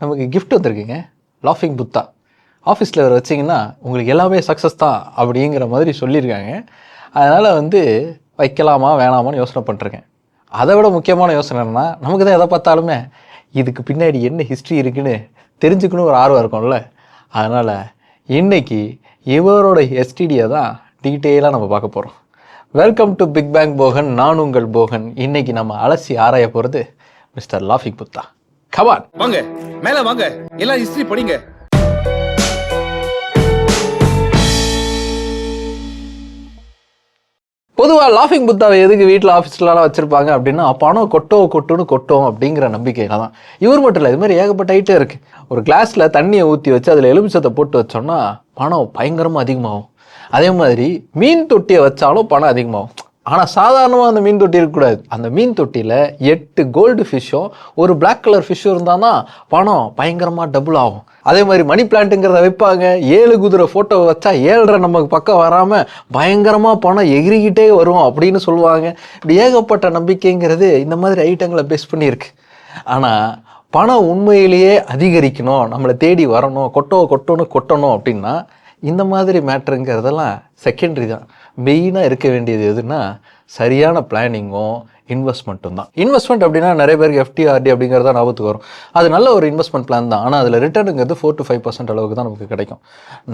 நமக்கு கிஃப்ட் வந்திருக்குங்க. லாஃபிங் புத்தா ஆஃபீஸில் வர வச்சிங்கன்னா உங்களுக்கு எல்லாமே சக்ஸஸ் தான் அப்படிங்கிற மாதிரி சொல்லியிருக்காங்க. அதனால் வந்து வைக்கலாமா வேணாமான்னு யோசனை பண்ணிருக்கேன் அதை விட முக்கியமான யோசனை என்னென்னா நமக்கு தான் எதை பார்த்தாலுமே இதுக்கு பின்னாடி என்ன ஹிஸ்ட்ரி இருக்குன்னு தெரிஞ்சுக்கணும் ஒரு ஆர்வம் இருக்கும்ல. அதனால் இன்னைக்கு இவரோட எஸ்டிடியை தான் டீட்டெயிலாக நம்ம பார்க்க போகிறோம் welcome to big bang Bogan நான் உங்கள் போகன் இன்னைக்கு நம்ம அலசி ஆராய போகிறது மிஸ்டர் லாஃபிக் புத்தா கமான் வாங்க மேல வாங்க எல்லாம் ஹிஸ்டரி படிங்க. பொதுவாக லாஃபிங் புத்தாவை எதுக்கு வீட்டில் ஆஃபீஸ்லலாம் வச்சுருப்பாங்க அப்படின்னா பணம் கொட்டோ கொட்டுன்னு கொட்டும் அப்படிங்கிற நம்பிக்கையில தான். இவர் மட்டும் இல்லை இது மாதிரி ஏகப்பட்ட ஐட்டம் இருக்குது ஒரு கிளாஸில் தண்ணியை ஊற்றி வச்சு அதில் எலுமிச்சத்தை போட்டு வச்சோம்னா பணம் பயங்கரமாக அதிகமாகும். அதே மாதிரி மீன் தொட்டியை வச்சாலும் பணம் அதிகமாகும். ஆனால் சாதாரணமாக அந்த மீன் தொட்டி இருக்கக்கூடாது. அந்த மீன் தொட்டியில் எட்டு கோல்டு ஃபிஷ்ஷும் ஒரு பிளாக் கலர் ஃபிஷ்ஷும் இருந்தால் தான் பணம் பயங்கரமாக டபுள் ஆகும். அதே மாதிரி மணி பிளான்ட்டுங்கிறத வைப்பாங்க. ஏழு குதிரை ஃபோட்டோ வச்சா ஏழரை நமக்கு பக்கம் வராமல் பயங்கரமாக பணம் எகிரிக்கிட்டே வரும் அப்படின்னு சொல்லுவாங்க. இப்படி ஏகப்பட்ட நம்பிக்கைங்கிறது இந்த மாதிரி ஐட்டங்களை பேஸ் பண்ணியிருக்கு. ஆனால் பணம் உண்மையிலேயே அதிகரிக்கணும் நம்மளை தேடி வரணும் கொட்டோ கொட்டோன்னு கொட்டணும் அப்படின்னா இந்த மாதிரி மேட்ருங்கிறதெல்லாம் செகண்டரி தான். மெயினாக இருக்க வேண்டியது எதுனா சரியான பிளானிங்கும் இன்வெஸ்ட்மெண்ட்டும் தான். இன்வெஸ்ட்மெண்ட் அப்படின்னா நிறைய பேருக்கு எஃப்டிஆர்டி அப்படிங்கிறத ஞாபகத்துக்கு வரும். அது நல்ல ஒரு இன்வெஸ்ட்மெண்ட் பிளான் தான். ஆனால் அதில் ரிட்டர்னுங்கிறது ஃபோர் டு ஃபைவ் பர்சன்ட் அளவுக்கு தான் நமக்கு கிடைக்கும்.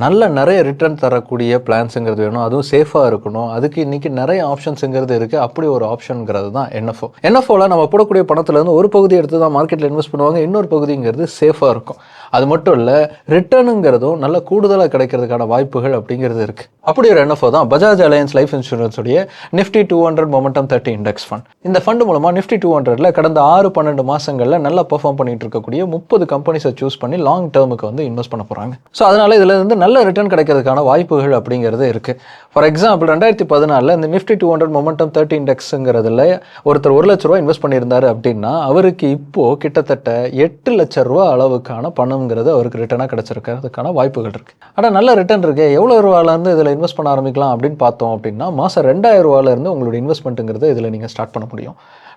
நல்ல நிறைய ரிட்டர்ன் தரக்கூடிய பிளான்ஸுங்கிறது வேணும். அதுவும் சேஃபாக இருக்கணும். அதுக்கு இன்றைக்கி நிறைய ஆப்ஷன்ஸுங்கிறது இருக்குது அப்படி ஒரு ஆப்ஷனுங்கிறது தான் என்எஃப்ஓ என்எஃப்ஓவில் நம்ம போடக்கூடிய பணத்துலேருந்து ஒரு பகுதி எடுத்து தான் மார்க்கெட்டில் இன்வெஸ்ட் பண்ணுவாங்க. இன்னொரு பகுதிங்கிறது சேஃபாக இருக்கும். அது மட்டும் இல்லை ரிட்டர்னுங்கிறதும் நல்ல கூடுதலாக கிடைக்கிறதுக்கான வாய்ப்புகள் அப்படிங்கிறது இருக்குது அப்படி ஒரு என்எஃப்ஓ தான் Bajaj Allianz life இன்சூரன்ஸுடைய Nifty two hundred momentum thirty index fund இந்த ஃபண்ட் மூலமாக நிஃப்டி டூ ஹண்ட்ரட்ல கடந்த ஆறு பன்னெண்டு மாதங்களில் நல்லா பெர்ஃபார்ம் பண்ணிட்டு இருக்கக்கூடிய முப்பது கம்பெனிஸை சூஸ் பண்ணி லாங் டேர்முக்கு வந்து இன்வெஸ்ட் பண்ண போகிறாங்க ஸோ அதனால இதில் இருந்து நல்ல ரிட்டர்ன் கிடைக்கிறதுக்கான வாய்ப்புகள் அப்படிங்கிறது இருக்கு. ஃபார் எக்ஸாம்பிள் ரெண்டாயிரத்தி பதினாலில் இந்த Nifty two hundred momentum thirty இண்டெக்ஸுங்கிறதுல ஒருத்தர் ஒரு லட்ச ரூபா இன்வெஸ்ட் பண்ணியிருந்தார் அப்படின்னா அவருக்கு இப்போது கிட்டத்தட்ட எட்டு லட்ச ரூபா அளவுக்கான பணம் பணம்ங்கிறது அவருக்கு ரிட்டனாக கிடச்சிருக்கிறதுக்கான வாய்ப்புகள் இருக்குது ஆனால் நல்ல ரிட்டர்ன் இருக்கு. எவ்வளோ ரூபாலேருந்து இதில் இன்வெஸ்ட் பண்ண ஆரம்பிக்கலாம் அப்படின்னு பார்த்தோம் அப்படின்னா மாதம் ரெண்டாயிரம் ரூபாலேருந்து உங்களுடைய இன்வெஸ்ட்மெண்ட்டுங்கிறது இதில் நீங்கள் ஸ்டார்ட் பண்ண முடியும்.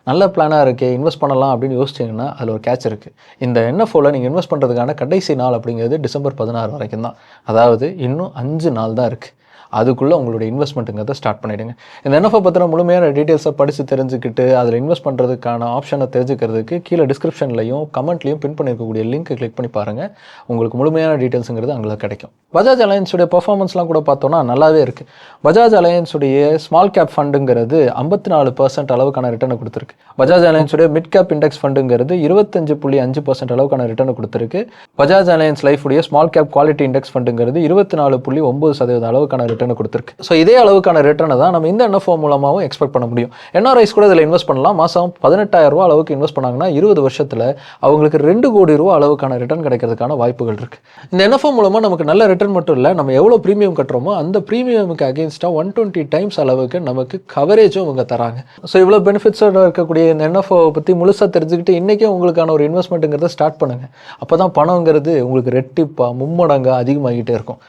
நல்ல பிளானாக இருக்கே. இன்வெஸ்ட் பண்ணலாம் அப்படின்னு யோசிச்சிங்கன்னா அதில் ஒரு கேட்ச் இருக்குது இந்த என்எஃப்ஓவில் நீங்கள் இன்வெஸ்ட் பண்ணுறதுக்கான கடைசி நாள் அப்படிங்கிறது டிசம்பர் பதினாறு வரைக்கும் தான் அதாவது இன்னும் அஞ்சு நாள் தான் இருக்குது அதுக்குள்ளே உங்களுடைய இன்வெஸ்ட்மெண்ட்டுங்கிறத ஸ்டார்ட் பண்ணிவிடுங்க இந்த என்எஃப்ஐ பற்றின முழுமையான டீட்டெயில்ஸை படித்து தெரிஞ்சுக்கிட்டு அதில் இன்வெஸ்ட் பண்ணுறதுக்கான ஆப்ஷனை தெரிஞ்சுக்கிறதுக்கு கீழே டிஸ்கிரிப்ஷன்லையும் கமெண்ட்லையும் பின் பண்ணியிருக்கக்கூடிய லிங்க் கிளிக் பண்ணி பாருங்கள் உங்களுக்கு முழுமையான டீட்டெயில்ஸுங்கிறது அங்கே கிடைக்கும். பஜாஜ் அலையன்ஸுடைய பர்ஃபார்மன்ஸ்லாம் கூட பார்த்தோன்னா நல்லாவே இருக்குது பஜாஜ் அலையன்ஸுடைய ஸ்மால் கேப் ஃபண்டுங்கிறது ஐம்பத்தி நாலு பர்சன்ட் அளவுக்கான ரிட்டர்னை கொடுத்துருக்கு. பஜாஜ் அலையன்ஸுடைய மிட் கேப் இண்டெக்ஸ் ஃபண்டுங்கிறது இருபத்தஞ்சு புள்ளி அஞ்சு பர்சன்ட் அளவுக்கான ரிட்டர்னை கொடுத்துருக்கு. பஜாஜ் அலையன்ஸ் லைஃபுடைய ஸ்மால் கேப் குவாலிட்டி இண்டெக்ஸ் ஃபண்டுங்கிறது இருபத்தி நாலு புள்ளி ஒம்பது சதவீதம் அளவுக்கான ரிட்டர்ன் கொடுத்துருக்கு. ஸோ இதே அளவுக்கான ரிட்டர்னை தான் நம்ம இந்த என்எஃப்ஓ மூலமாகவும் எக்ஸ்பெக்ட் பண்ண முடியும். என்ஆர்ஐஸ் கூட இதில் இன்வெஸ்ட் பண்ணலாம். மாதம் பதினெட்டாயிரம் ரூபா அளவுக்கு இன்வெஸ்ட் பண்ணாங்கன்னா இருபது வருஷத்தில் அவங்களுக்கு ரெண்டு கோடி ரூபா அளவுக்கான ரிட்டர்ன் கிடைக்கிறதுக்கான வாய்ப்புகள் இருக்குது இந்த என்எஃப்ஓ மூலமாக நமக்கு நல்ல ரிட்டர்ன் மட்டும் இல்லை நம்ம எவ்வளோ ப்ரீமியம் கட்டுறோமோ அந்த ப்ரீமியமுக்கு அகேன்ஸ்டாக ஒன் டுவெண்ட்டி டைம்ஸ் அளவுக்கு நமக்கு கவரேஜும் இவங்க தராங்க. ஸோ இவ்வளோ பெனிஃபிட்ஸோட இருக்கக்கூடிய இந்த என்எஃப்ஓ பற்றி முழுசாக தெரிஞ்சுக்கிட்டு இன்றைக்கே உங்களுக்கான ஒரு இன்வெஸ்ட்மெண்ட்டுங்கிறத ஸ்டார்ட் பண்ணுங்கள் அப்போ தான் பணங்கிறது உங்களுக்கு ரெட்டிப்பாக மும்மடங்காக அதிகமாகிட்டே இருக்கும்.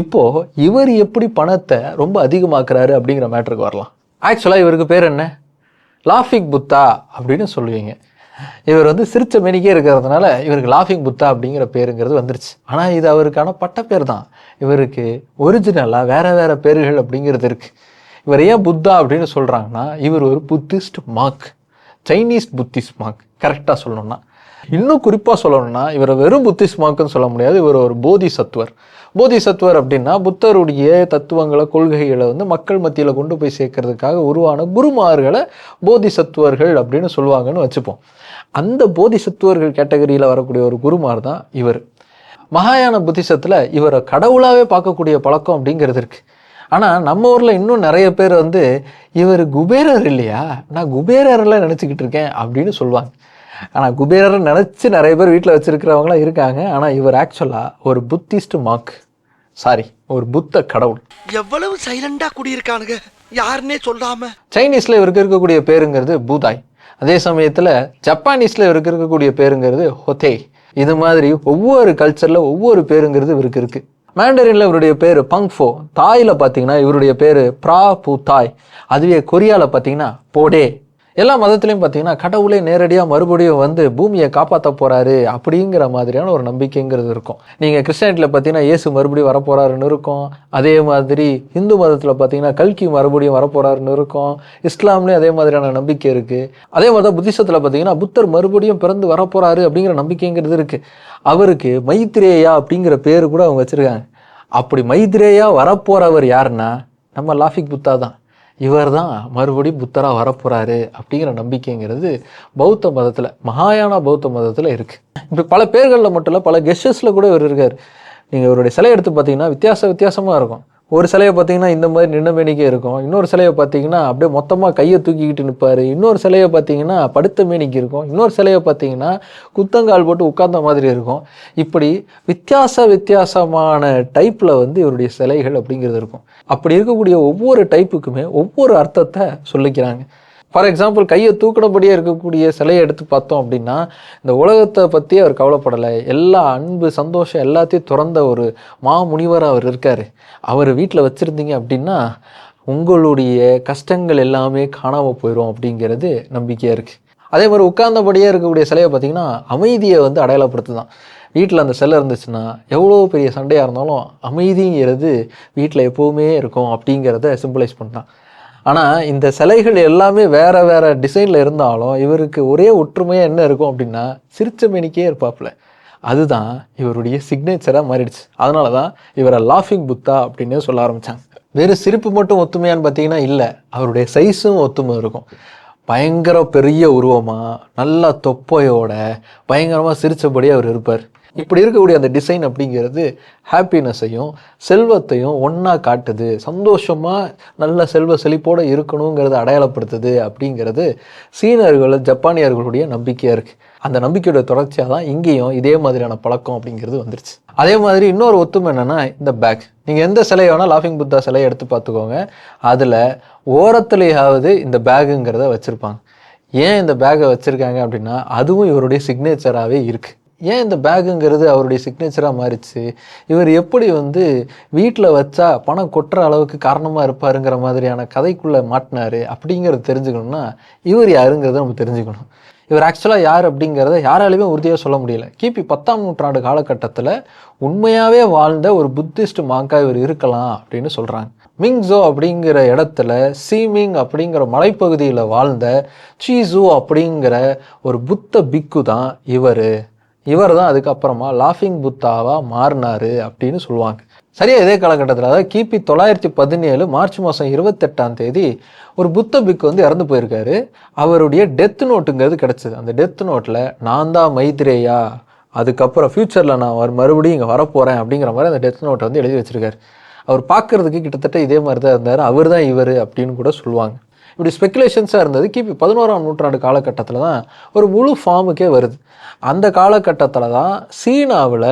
இப்போது இவர் எப்படி பணத்தை ரொம்ப அதிகமாக்குறாரு அப்படிங்கிற மேட்ருக்கு வரலாம். ஆக்சுவலாக இவருக்கு பேர் என்ன? லாஃபிக் புத்தா அப்படின்னு சொல்லுவீங்க. இவர் வந்து சிரிச்ச மெனிக்கே இருக்கிறதுனால இவருக்கு லாஃபிங் புத்தா அப்படிங்கிற பேருங்கிறது வந்துருச்சு. ஆனால் இது அவருக்கான பட்ட பேர் தான். இவருக்கு ஒரிஜினலாக வேறு வேறு பேர்கள் அப்படிங்கிறது இருக்குது இவர் ஏன் புத்தா அப்படின்னு சொல்கிறாங்கன்னா இவர் ஒரு Buddhist mark Chinese Buddhist mark கரெக்டாக சொல்லணும்னா. இன்னும் குறிப்பாக சொல்லணும்னா இவரை வெறும் புத்திஸ்மாக்குன்னு சொல்ல முடியாது. இவர் ஒரு போதி சத்துவர் போதி சத்துவர் அப்படின்னா புத்தருடைய தத்துவங்களை கொள்கைகளை வந்து மக்கள் மத்தியில் கொண்டு போய் சேர்க்கறதுக்காக உருவான குருமார்களை போதி சத்துவர்கள் அப்படின்னு சொல்லுவாங்கன்னு வச்சுப்போம். அந்த போதி சத்துவர்கள் கேட்டகரியில் வரக்கூடிய ஒரு குருமார் தான் இவர். மகாயான புத்திசத்தில் இவரை கடவுளாகவே பார்க்கக்கூடிய பழக்கம் அப்படிங்கிறது இருக்குது ஆனால் நம்ம ஊரில் இன்னும் நிறைய பேர் வந்து இவர் குபேரர் இல்லையா? நான் குபேரர்லாம் நினச்சிக்கிட்டு இருக்கேன் அப்படின்னு சொல்லுவாங்க. ஆனால் குபேரரை நினச்சி நிறைய பேர் வீட்டில் வச்சுருக்கிறவங்களாம் இருக்காங்க. ஆனால் இவர் ஆக்சுவலாக ஒரு புத்திஸ்ட் மார்க் சாரி ஒரு புத்த கடவுள். எவ்வளவு சைலண்டா குடியிருக்கானுங்க? யாருன்னே சொல்லாம. சைனீஸில் இவருக்கு இருக்கக்கூடிய பேருங்கிறது பூதாய். அதே சமயத்தில் ஜப்பானீஸில் இவருக்கு இருக்கக்கூடிய பேருங்கிறது ஹொத்தே இது மாதிரி ஒவ்வொரு கல்ச்சரில் ஒவ்வொரு பேருங்கிறது இவருக்கு இருக்குது மேண்டரின்ல இவருடைய பேர் பங்ஃபோ தாயில் பார்த்தீங்கன்னா இவருடைய பேர் ப்ரா பூ தாய் அதுவே கொரியாவில் பார்த்தீங்கன்னா போடே எல்லா மதத்துலையும் பார்த்தீங்கன்னா கடவுளே நேரடியாக மறுபடியும் வந்து பூமியை காப்பாற்ற போகிறாரு அப்படிங்கிற மாதிரியான ஒரு நம்பிக்கைங்கிறது இருக்கும். நீங்கள் கிறிஸ்டியானிட்டியில் பார்த்தீங்கன்னா இயேசு மறுபடியும் வரப்போகிறாருன்னு இருக்கும். அதே மாதிரி இந்து மதத்தில் பார்த்தீங்கன்னா கல்கி மறுபடியும் வரப்போகிறாருன்னு இருக்கும். இஸ்லாம்லேயும் அதே மாதிரியான நம்பிக்கை இருக்குது அதே மாதிரி தான் புத்திசத்தில் பார்த்தீங்கன்னா புத்தர் மறுபடியும் பிறந்து வரப்போகிறாரு அப்படிங்கிற நம்பிக்கைங்கிறது இருக்குது அவருக்கு மைத்ரேயா அப்படிங்கிற பேர் கூட அவங்க வச்சுருக்காங்க. அப்படி மைத்ரேயா வரப்போகிறவர் யாருன்னா நம்ம லாஃபிக் புத்தா தான். இவர் தான் மறுபடியும் புத்தராக வரப்போகிறாரு அப்படிங்கிற நம்பிக்கைங்கிறது பௌத்த மதத்தில் மகாயான பௌத்த மதத்தில் இருக்குது இப்போ பல பேர்களில் மட்டும் இல்லை பல கெஸ்டஸில் கூட இவர் இருக்கார். நீங்கள் இவருடைய சிலை எடுத்து பார்த்தீங்கன்னா வித்தியாச வித்தியாசமாக இருக்கும். ஒரு சிலையை பார்த்தீங்கன்னா இந்த மாதிரி நின்ன மேனிக்கே இருக்கும். இன்னொரு சிலையை பார்த்தீங்கன்னா அப்படியே மொத்தமாக கையை தூக்கிக்கிட்டு நிற்பார் இன்னொரு சிலையை பார்த்தீங்கன்னா படுத்த மேனிக்கு இருக்கும். இன்னொரு சிலையை பார்த்தீங்கன்னா குத்தங்கால் போட்டு உட்கார்ந்த மாதிரி இருக்கும். இப்படி வித்தியாச வித்தியாசமான டைப்பில் வந்து இவருடைய சிலைகள் அப்படிங்கிறது இருக்கும். அப்படி இருக்கக்கூடிய ஒவ்வொரு டைப்புக்குமே ஒவ்வொரு அர்த்தத்தை சொல்லிக்கிறாங்க. ஃபார் எக்ஸாம்பிள் கையை தூக்கினபடியே இருக்கக்கூடிய சிலையை எடுத்து பார்த்தோம் அப்படின்னா இந்த உலகத்தை பற்றி அவர் கவலைப்படலை. எல்லா அன்பு சந்தோஷம் எல்லாத்தையும் துறந்த ஒரு மாமுனிவர் அவர் இருக்கார். அவர் வீட்டில் வச்சுருந்தீங்க அப்படின்னா உங்களுடைய கஷ்டங்கள் எல்லாமே காணாமல் போயிடும் அப்படிங்கிறது நம்பிக்கையாக இருக்குது அதே மாதிரி உட்கார்ந்தபடியே இருக்கக்கூடிய சிலையை பார்த்தீங்கன்னா அமைதியை வந்து அடையாளப்படுத்துதான். வீட்டில் அந்த செல்லை இருந்துச்சுன்னா எவ்வளோ பெரிய சண்டையாக இருந்தாலும் அமைதிங்கிறது வீட்டில் எப்போவுமே இருக்கும் அப்படிங்கிறத சிம்பிளைஸ் பண்ணான் ஆனால் இந்த சிலைகள் எல்லாமே வேறு வேறு டிசைனில் இருந்தாலும் இவருக்கு ஒரே ஒற்றுமையாக என்ன இருக்கும் அப்படின்னா சிரிச்ச மேனிக்கே இருப்பாப்புல. அதுதான் இவருடைய சிக்னேச்சராக மாறிடுச்சு. அதனால தான் இவரை லாஃபிங் புத்தா அப்படின்னு சொல்ல ஆரம்பித்தாங்க வெறும் சிரிப்பு மட்டும் ஒத்துமையான்னு பார்த்தீங்கன்னா இல்லை. அவருடைய சைஸும் ஒத்துமை இருக்கும். பயங்கர பெரிய உருவமாக நல்லா தொப்பையோட பயங்கரமாக சிரித்தபடி அவர் இருப்பார். இப்படி இருக்கக்கூடிய அந்த டிசைன் அப்படிங்கிறது ஹாப்பினஸையும் செல்வத்தையும் ஒன்றா காட்டுது. சந்தோஷமாக நல்ல செல்வ செழிப்போடு இருக்கணுங்கிறத அடையாளப்படுத்துது அப்படிங்கிறது சீனர்கள் ஜப்பானியர்களுடைய நம்பிக்கையாக இருக்குது அந்த நம்பிக்கையோட தொடர்ச்சியாக தான் இங்கேயும் இதே மாதிரியான பழக்கம் அப்படிங்கிறது வந்துருச்சு. அதே மாதிரி இன்னொரு ஒத்துமை என்னென்னா இந்த பேக் நீங்கள் எந்த சிலையை வேணால் லாஃபிங் புத்தா சிலையை எடுத்து பார்த்துக்கோங்க. அதில் ஓரத்துலேயாவது இந்த பேகுங்கிறத வச்சுருப்பாங்க. ஏன் இந்த பேக்கை வச்சுருக்காங்க அப்படின்னா அதுவும் இவருடைய சிக்னேச்சராகவே இருக்குது ஏன் இந்த பேக்குங்கிறது அவருடைய சிக்னேச்சராக மாறிச்சு இவர் எப்படி வந்து வீட்டில் வச்சா பணம் கொட்டுற அளவுக்கு காரணமாக இருப்பாருங்கிற மாதிரியான கதைக்குள்ளே மாட்டினாரு அப்படிங்கிறத தெரிஞ்சுக்கணும்னா இவர் யாருங்கிறத நம்ம தெரிஞ்சுக்கணும். இவர் ஆக்சுவலாக யார் அப்படிங்கிறத யாராலையுமே உறுதியாக சொல்ல முடியல. கிபி பத்தாம் நூற்றாண்டு காலகட்டத்தில் உண்மையாகவே வாழ்ந்த ஒரு புத்திஸ்ட் மாங்கா இவர் இருக்கலாம் அப்படின்னு சொல்கிறாங்க மிங்ஸோ அப்படிங்கிற இடத்துல சீமிங் அப்படிங்கிற மலைப்பகுதியில் வாழ்ந்த சீசு அப்படிங்கிற ஒரு புத்த பிக்கு தான் இவர். இவர் தான் அதுக்கப்புறமா லாஃபிங் புத்தாவாக மாறினாரு அப்படின்னு சொல்லுவாங்க. சரியா இதே காலகட்டத்தில் அதாவது கிபி தொள்ளாயிரத்தி பதினேழு மார்ச் மாதம் இருபத்தெட்டாம் தேதி ஒரு புத்த பிக் வந்து இறந்து போயிருக்காரு. அவருடைய டெத் நோட்டுங்கிறது கிடச்சிது. அந்த டெத் நோட்டில் நான் தான் மைத்ரேயா அதுக்கப்புறம் ஃப்யூச்சரில் நான் வர மறுபடியும் இங்கே வரப்போகிறேன் அப்படிங்கிற மாதிரி அந்த டெத் நோட்டை வந்து எழுதி வச்சிருக்காரு. அவர் பார்க்கறதுக்கு கிட்டத்தட்ட இதே மாதிரி தான் இருந்தார். அவர் தான் இவர் அப்படின்னு கூட சொல்லுவாங்க. இப்படி ஸ்பெக்குலேஷன்ஸாக இருந்தது. கிபி பதினோராம் நூற்றாண்டு காலகட்டத்தில் தான் ஒரு முழு ஃபார்முக்கே வருது. அந்த காலகட்டத்தில் தான் சீனாவில்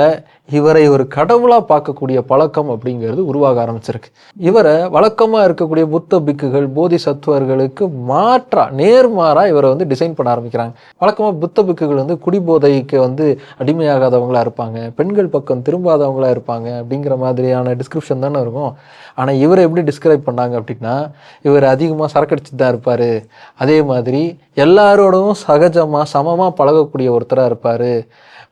இவரை ஒரு கடவுளாக பார்க்கக்கூடிய பழக்கம் அப்படிங்கிறது உருவாக ஆரம்பிச்சிருக்கு. இவரை வழக்கமாக இருக்கக்கூடிய புத்த பிக்குகள் போதி சத்துவர்களுக்கு மாற்றா நேர்மாறாக இவரை வந்து டிசைன் பண்ண ஆரம்பிக்கிறாங்க. வழக்கமாக புத்த பிக்குகள் வந்து குடிபோதைக்கு வந்து அடிமையாகாதவங்களா இருப்பாங்க பெண்கள் பக்கம் திரும்பாதவங்களாக இருப்பாங்க அப்படிங்கிற மாதிரியான டிஸ்கிரிப்ஷன் தானே இருக்கும். ஆனால் இவரை எப்படி டிஸ்கிரைப் பண்ணாங்க அப்படின்னா இவர் அதிகமாக சரக்கடிச்சு தான் இருப்பார். அதே மாதிரி எல்லாரோடவும் சகஜமாக சமமாக பழகக்கூடிய ஒருத்தராக இருப்பார்.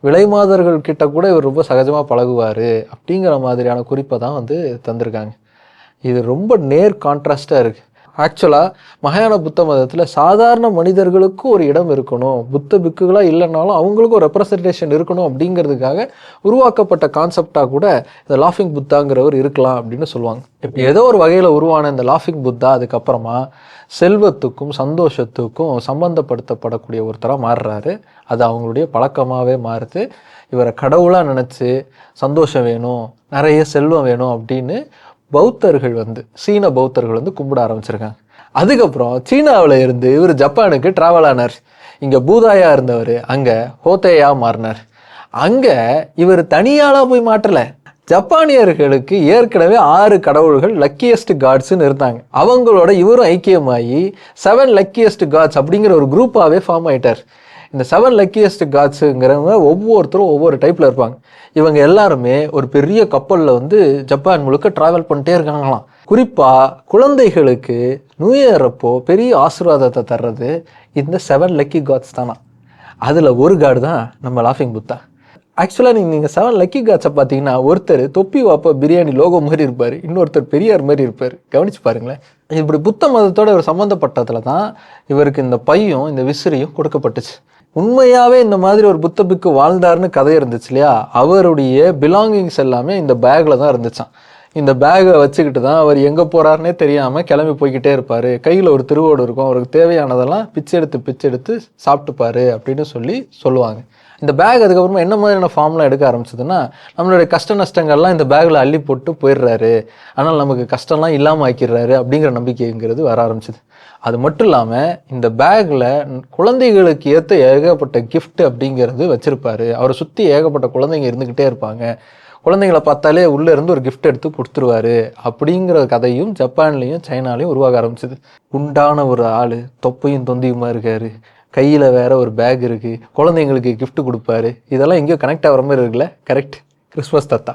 விலைமாதர்கள் கிட்ட கூட இவர் ரொம்ப சகஜமாக பழகுவார் அப்படிங்கிற மாதிரியான குறிப்பை தான் வந்து தந்திருக்காங்க. இது ரொம்ப நேர் கான்ட்ராஸ்டாக இருக்குது ஆக்சுவலாக மகாயான புத்த மதத்தில் சாதாரண மனிதர்களுக்கும் ஒரு இடம் இருக்கணும். புத்த பிக்குகளாக இல்லைனாலும் அவங்களுக்கும் ஒரு ரெப்ரசன்டேஷன் இருக்கணும் அப்படிங்கிறதுக்காக உருவாக்கப்பட்ட கான்செப்டாக கூட இந்த லாஃபிங் புத்தாங்கிறவர் இருக்கலாம் அப்படின்னு சொல்லுவாங்க. இப்போ ஏதோ ஒரு வகையில் உருவான இந்த லாஃபிங் புத்தா அதுக்கப்புறமா செல்வத்துக்கும் சந்தோஷத்துக்கும் சம்பந்தப்படுத்தப்படக்கூடிய ஒருத்தராக மாறுறாரு. அது அவங்களுடைய பழக்கமாகவே மாறுது. இவரை கடவுளாக நினச்சி சந்தோஷம் வேணும் நிறைய செல்வம் வேணும் அப்படின்னு பௌத்தர்கள் வந்து சீன பௌத்தர்கள் வந்து கும்பிட ஆரம்பிச்சிருக்காங்க. அதுக்கப்புறம் சீனாவில் இருந்து இவர் ஜப்பானுக்கு ட்ராவல் ஆனார். இங்கே பூதாயா இருந்தவர் அங்கே ஹோத்தேயா மாறினார். அங்கே இவர் தனியாளாக போய் மாற்றலை. ஜப்பானியர்களுக்கு ஏற்கனவே ஆறு கடவுள்கள் லக்கியஸ்ட் காட்ஸ்ன்னு இருந்தாங்க. அவங்களோட இவரும் ஐக்கியமாகி செவன் லக்கியஸ்ட் காட்ஸ் அப்படிங்கிற ஒரு குரூப்பாகவே ஃபார்ம் ஆயிட்டார். இந்த செவன் லக்கியஸ்ட் காட்ஸுங்கிறவங்க ஒவ்வொருத்தரும் ஒவ்வொரு டைப்பில் இருப்பாங்க. இவங்க எல்லாருமே ஒரு பெரிய கப்பலில் வந்து ஜப்பான் முழுக்க ட்ராவல் பண்ணிட்டே இருக்காங்களாம். குறிப்பாக குழந்தைகளுக்கு நியூ இயர் அப்போ பெரிய ஆசீர்வாதத்தை தர்றது இந்த செவன் லக்கி காட்ஸ் தானா. அதில் ஒரு காடு தான் நம்ம லாஃபிங் புத்தா. ஆக்சுவலாக நீங்கள் நீங்கள் செவன் லக்கி காட்ஸை பார்த்தீங்கன்னா ஒருத்தர் தொப்பி வாப்பா பிரியாணி லோகோ மாதிரி இருப்பார் இன்னொருத்தர் பெரியார் மாதிரி இருப்பார். கவனிச்சு பாருங்களேன். இப்படி புத்த மதத்தோட இவர் சம்மந்தப்பட்டதில் தான் இவருக்கு இந்த பையும் இந்த விசிறியும் கொடுக்கப்பட்டுச்சு. உண்மையாகவே இந்த மாதிரி ஒரு புத்த பிக்கு வாழ்ந்தாருன்னு கதை இருந்துச்சு இல்லையா? அவருடைய பிலாங்கிங்ஸ் எல்லாமே இந்த பேக்கில் தான் இருந்துச்சான் இந்த பேகை வச்சுக்கிட்டு தான் அவர் எங்கே போகிறாருனே தெரியாமல் கிளம்பி போய்கிட்டே இருப்பார். கையில் ஒரு திருவோடு இருக்கும். அவருக்கு தேவையானதெல்லாம் பிச்சை எடுத்து பிச்சை எடுத்து சாப்பிட்டுப்பாரு அப்படின்னு சொல்லி சொல்லுவாங்க. இந்த பேக் அதுக்கப்புறமா என்ன மாதிரியான ஃபார்ம்லாம் எடுக்க ஆரம்பிச்சதுன்னா நம்மளுடைய கஷ்ட நஷ்டங்கள்லாம் இந்த பேக்கில் அள்ளி போட்டு போயிடுறாரு. ஆனால் நமக்கு கஷ்டம்லாம் இல்லாமல் ஆக்கிடுறாரு அப்படிங்கிற நம்பிக்கைங்கிறது வர ஆரம்பிச்சது. அது மட்டும் இல்லாமல் இந்த பேக்கில் குழந்தைகளுக்கு ஏற்ற ஏகப்பட்ட கிஃப்ட் அப்படிங்கிறது வச்சுருப்பாரு. அவரை சுற்றி ஏகப்பட்ட குழந்தைங்க இருந்துக்கிட்டே இருப்பாங்க. குழந்தைங்களை பார்த்தாலே உள்ளே இருந்து ஒரு கிஃப்ட் எடுத்து கொடுத்துருவாரு அப்படிங்கிற கதையும் ஜப்பான்லேயும் சைனாலையும் உருவாக ஆரம்பிச்சது. உண்டான ஒரு ஆள் தொப்பையும் தொந்தியுமா இருக்காரு. கையில் வேற ஒரு பேக் இருக்குது குழந்தைங்களுக்கு கிஃப்ட் கொடுப்பாரு. இதெல்லாம் எங்கேயோ கனெக்ட் ஆகிற மாதிரி இருக்குல்ல? கரெக்ட் கிறிஸ்மஸ் தாத்தா.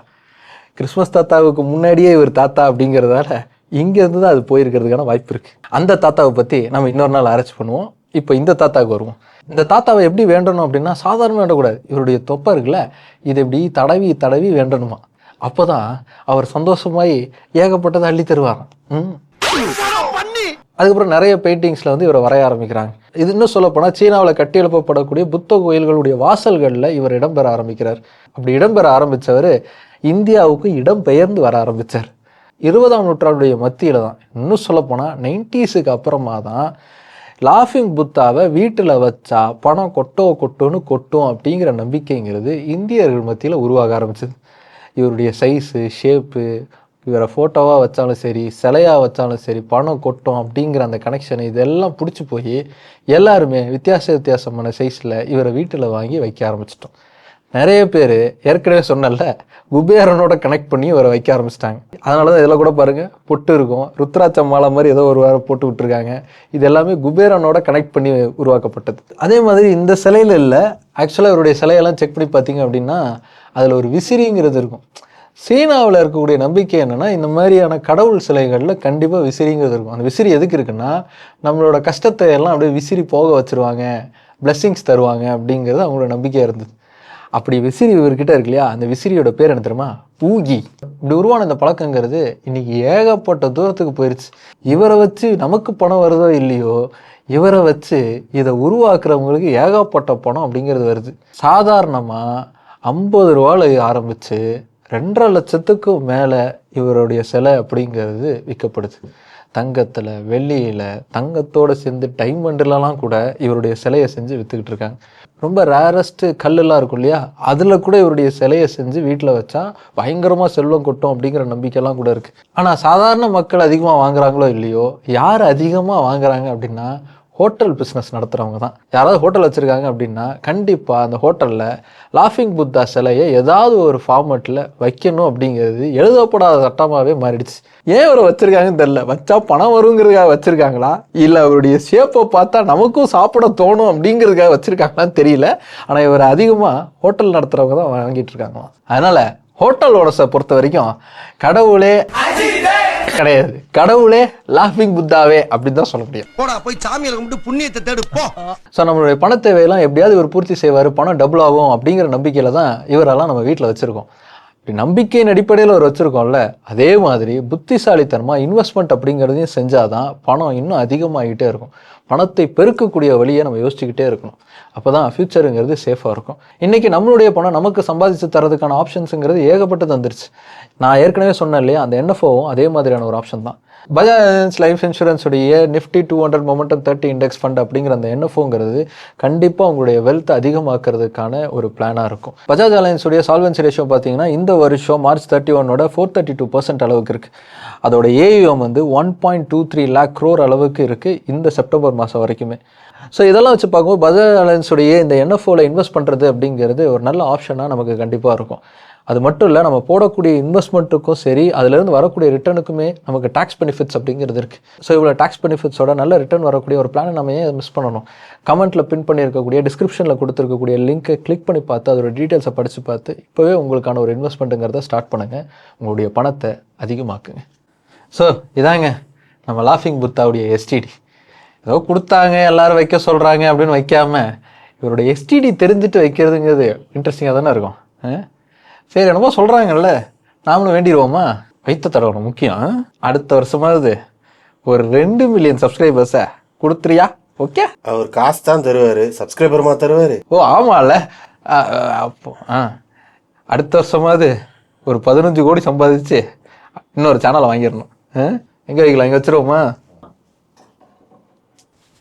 கிறிஸ்மஸ் தாத்தாவுக்கு முன்னாடியே இவர் தாத்தா அப்படிங்கிறதால இங்கேருந்து தான் அது போயிருக்கிறதுக்கான வாய்ப்பு இருக்குது அந்த தாத்தாவை பற்றி நம்ம இன்னொரு நாள் ஆராய்ச்சி பண்ணுவோம். இப்போ இந்த தாத்தாவுக்கு வருவோம். இந்த தாத்தாவை எப்படி வேண்டணும் அப்படின்னா சாதாரண வேண்டக்கூடாது. இவருடைய தொப்பை இருக்குல்ல? இது எப்படி தடவி தடவி வேண்டணுமா? அப்போ தான் அவர் சந்தோஷமாயி ஏகப்பட்டதை அள்ளி தருவாராம். ம்? அதுக்கப்புறம் நிறைய பெயிண்டிங்ஸில் வந்து இவரை வரைய ஆரம்பிக்கிறாங்க. இது இன்னும் சொல்லப்போனால் சீனாவில் கட்டி எழுப்பப்படக்கூடிய புத்த கோயில்களுடைய வாசல்களில் இவர் இடம்பெற ஆரம்பிக்கிறார். அப்படி இடம்பெற ஆரம்பித்தவர் இந்தியாவுக்கு இடம்பெயர்ந்து வர ஆரம்பித்தார் இருபதாம் நூற்றாண்டுடைய மத்தியில் தான் இன்னும் சொல்லப்போனால் நைன்டிஸுக்கு அப்புறமா தான் லாஃபிங் புத்தாவை வீட்டில் வச்சா பணம் கொட்டோ கொட்டோன்னு கொட்டும் அப்படிங்கிற நம்பிக்கைங்கிறது இந்தியர்கள் மத்தியில் உருவாக ஆரம்பிச்சது. இவருடைய சைஸு ஷேப்பு இவரை ஃபோட்டோவாக வச்சாலும் சரி சிலையாக வச்சாலும் சரி பணம் கொட்டும் அப்படிங்கிற அந்த கனெக்ஷன் இதெல்லாம் பிடிச்சி போய் எல்லாருமே வித்தியாச வித்தியாசமான சைஸில் இவரை வீட்டில் வாங்கி வைக்க ஆரம்பிச்சிட்டோம். நிறைய பேர் ஏற்கனவே சொன்னல குபேரனோட கனெக்ட் பண்ணி இவரை வைக்க ஆரம்பிச்சிட்டாங்க. அதனால தான் இதில் கூட பாருங்கள் பொட்டு இருக்கும். ருத்ராட்ச மாலை மாதிரி ஏதோ ஒரு வாரம் போட்டு விட்டுருக்காங்க. இது எல்லாமே குபேரனோட கனெக்ட் பண்ணி உருவாக்கப்பட்டது. அதே மாதிரி இந்த சிலையில் இல்லை ஆக்சுவலாக இவருடைய சிலையெல்லாம் செக் பண்ணி பார்த்தீங்க அப்படின்னா அதில் ஒரு விசிறிங்கிறது இருக்கும். சீனாவில் இருக்கக்கூடிய நம்பிக்கை என்னென்னா இந்த மாதிரியான கடவுள் சிலைகளில் கண்டிப்பாக விசிறிங்கிறது இருக்கும். அந்த விசிறி எதுக்கு இருக்குன்னா நம்மளோட கஷ்டத்தை எல்லாம் அப்படியே விசிறி போக வச்சுருவாங்க. பிளெஸ்ஸிங்ஸ் தருவாங்க அப்படிங்கிறது அவங்களோட நம்பிக்கையாக இருந்தது. அப்படி விசிறி இவர்கிட்ட இருக்கு இல்லையா? அந்த விசிறியோட பேர் என்ன தெரியுமா? பூகி இப்படி உருவான இந்த பழக்கங்கிறது இன்னைக்கு ஏகப்பட்ட தூரத்துக்கு போயிடுச்சு இவரை வச்சு நமக்கு பணம் வருதோ இல்லையோ இவரை வச்சு இதை உருவாக்குறவங்களுக்கு ஏகப்பட்ட பணம் அப்படிங்கிறது வருது. சாதாரணமாக ஐம்பது ரூபாவில் ஆரம்பித்து ரெண்டரை லட்சத்துக்கும் மேலே இவருடைய சிலை அப்படிங்கிறது விற்கப்படுது. தங்கத்தில் வெள்ளியில் தங்கத்தோடு சேர்ந்து டைமண்ட்லலாம் கூட இவருடைய சிலையை செஞ்சு விற்றுக்கிட்டு இருக்காங்க. ரொம்ப ரேரஸ்ட்டு கல்லெல்லாம் இருக்கும் இல்லையா? அதில் கூட இவருடைய சிலையை செஞ்சு வீட்டில் வச்சா பயங்கரமாக செல்வம் கொட்டும் அப்படிங்கிற நம்பிக்கைலாம் கூட இருக்குது ஆனால் சாதாரண மக்கள் அதிகமாக வாங்குறாங்களோ இல்லையோ யார் அதிகமாக வாங்குறாங்க அப்படின்னா ஹோட்டல் பிஸ்னஸ் நடத்துகிறவங்க தான். யாராவது ஹோட்டல் வச்சுருக்காங்க அப்படின்னா கண்டிப்பாக அந்த ஹோட்டலில் லாஃபிங் புத்தா சிலையை ஏதாவது ஒரு ஃபார்மேட்டில் வைக்கணும் அப்படிங்கிறது எழுதப்படாத சட்டமாகவே மாறிடுச்சு. ஏன் அவரை வச்சுருக்காங்கன்னு தெரில வச்சா பணம் வருங்கிறதுக்காக வச்சுருக்காங்களா? இல்லை அவருடைய ஷேப்பை பார்த்தா நமக்கும் சாப்பிட தோணும் அப்படிங்கிறதுக்காக வச்சுருக்காங்களான்னு தெரியல. ஆனால் இவர் அதிகமாக ஹோட்டல் நடத்துகிறவங்க தான் வாங்கிட்டு இருக்காங்களாம். அதனால் ஹோட்டல் ஓடஸை பொறுத்த வரைக்கும் கடவுளே கிடையாது. கடவுளே லாஃபிங் புத்தாவே அப்படின்னு தான் சொல்ல முடியும். போடா போய் சாமியால கும்பிட்டு புண்ணியத்தை தேடு போ. ஸோ நம்மளுடைய பண தேவையெல்லாம் எப்படியாவது இவர் பூர்த்தி செய்வார் பணம் டபுள் ஆகும் அப்படிங்கிற நம்பிக்கையில் தான் இவரெல்லாம் நம்ம வீட்டில் வச்சுருக்கோம். இப்படி நம்பிக்கையின் அடிப்படையில் ஒரு வச்சுருக்கோம்ல அதே மாதிரி புத்திசாலித்தனமாக இன்வெஸ்ட்மெண்ட் அப்படிங்கிறதையும் செஞ்சால் தான் பணம் இன்னும் அதிகமாகிட்டே இருக்கும். பணத்தை பெருக்கக்கூடிய வழியை நம்ம யோசிச்சுக்கிட்டே இருக்கணும். அப்போ தான் ஃப்யூச்சருங்கிறது சேஃபாக இருக்கும். இன்றைக்கி நம்மளுடைய பணம் நமக்கு சம்பாதிச்சு தரதுக்கான ஆப்ஷன்ஸுங்கிறது ஏகப்பட்டது தந்துருச்சு. நான் ஏற்கனவே சொன்னேன் இல்லையா அந்த என்எஃப்ஓவும் அதே மாதிரியான ஒரு ஆப்ஷன் தான். Bajaj life இன்சூரன்ஸுடைய Nifty two hundred momentum thirty index fund அப்படிங்கிற அந்த என்எஃப்ஓங்கிறது கண்டிப்பாக உங்களுடைய வெல்த் அதிகமாக்குறதுக்கான ஒரு பிளானாக இருக்கும். பஜாஜ் அலையன்ஸுடைய சால்வன்சி ரேஷியோ பார்த்தீங்கன்னா இந்த வருஷம் மார்ச் தேர்ட்டி ஒன்னோட ஃபோர் தேர்ட்டி டூ பர்சன்ட் அளவுக்கு இருக்குது அதோட ஏயுஎம் வந்து one point two three lakh crore அளவுக்கு இருக்குது இந்த செப்டம்பர் மாதம் வரைக்குமே. ஸோ இதெல்லாம் வச்சு பார்க்கும்போது பஜாஜ் அலையன்ஸுடைய இந்த என்எஃப்ஓவில் இன்வெஸ்ட் பண்ணுறது அப்படிங்கிறது ஒரு நல்ல ஆப்ஷனாக நமக்கு கண்டிப்பாக இருக்கும். அது மட்டும் இல்லை நம்ம போடக்கூடிய இன்வெஸ்ட்மெண்ட்டுக்கும் சரி அதுலேருந்து வரக்கூடிய ரிட்டர்னுக்குமே நமக்கு டேக்ஸ் பெனிஃபிட்ஸ் அப்படிங்கிறது இருக்குது ஸோ இவ்வளோ டேக்ஸ் பெனிஃபிட்ஸோட நல்ல ரிட்டர்ன் வரக்கூடிய ஒரு பிளானை நம்ம ஏன் மிஸ் பண்ணணும்? கமெண்ட்டில் பின் பண்ணியிருக்கக்கூடிய டிஸ்கிரிப்ஷனில் கொடுத்துருக்கக்கூடிய லிங்க்கை கிளிக் பண்ணி பார்த்து அதோட டீட்டெயில்ஸை படித்து பார்த்து இப்போவே உங்களுக்கான ஒரு இன்வெஸ்ட்மெண்ட்டுங்கிறத ஸ்டார்ட் பண்ணுங்கள் உங்களுடைய பணத்தை அதிகமாக்குங்க. ஸோ இதாங்க நம்ம லாஃபிங் புத்தாவுடைய எஸ்டிடி ஏதோ கொடுத்தாங்க எல்லாரும் வைக்க சொல்கிறாங்க அப்படின்னு வைக்காம இவரோட எஸ்டிடி தெரிஞ்சுட்டு வைக்கிறதுங்கிறது இன்ட்ரெஸ்டிங்காக தானே இருக்கும். ஆ? சரி என்னமோ சொல்கிறாங்கல்ல நாமளும் வேண்டிடுவோமா? வைத்த தடவை முக்கியம்? அடுத்த வருஷமாவது ஒரு ரெண்டு மில்லியன் சப்ஸ்கிரைபர்ஸை கொடுத்துறியா ஓகே அவர் காசு தான் தருவாரு சப்ஸ்கிரைபருமா தருவாரு. ஓ ஆமாம்ல அப்போ ஆ. அடுத்த வருஷமாவது ஒரு பதினஞ்சு கோடி சம்பாதிச்சு இன்னொரு சேனலை வாங்கிடணும்? எங்கே வைக்கலாம்? எங்கே வச்சிருவோமா?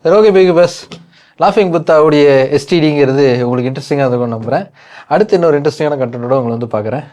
சரி ஓகே பிக் பஸ் லாஃபிங் புத்தாவுடைய எஸ்டிடிங்கிறது உங்களுக்கு இன்ட்ரெஸ்டிங்காக இருக்கும் நம்புகிறேன் அடுத்து இன்னொரு இன்ட்ரெஸ்டிங்கான கண்டென்ட்டோட உங்களை வந்து பார்க்குறேன்.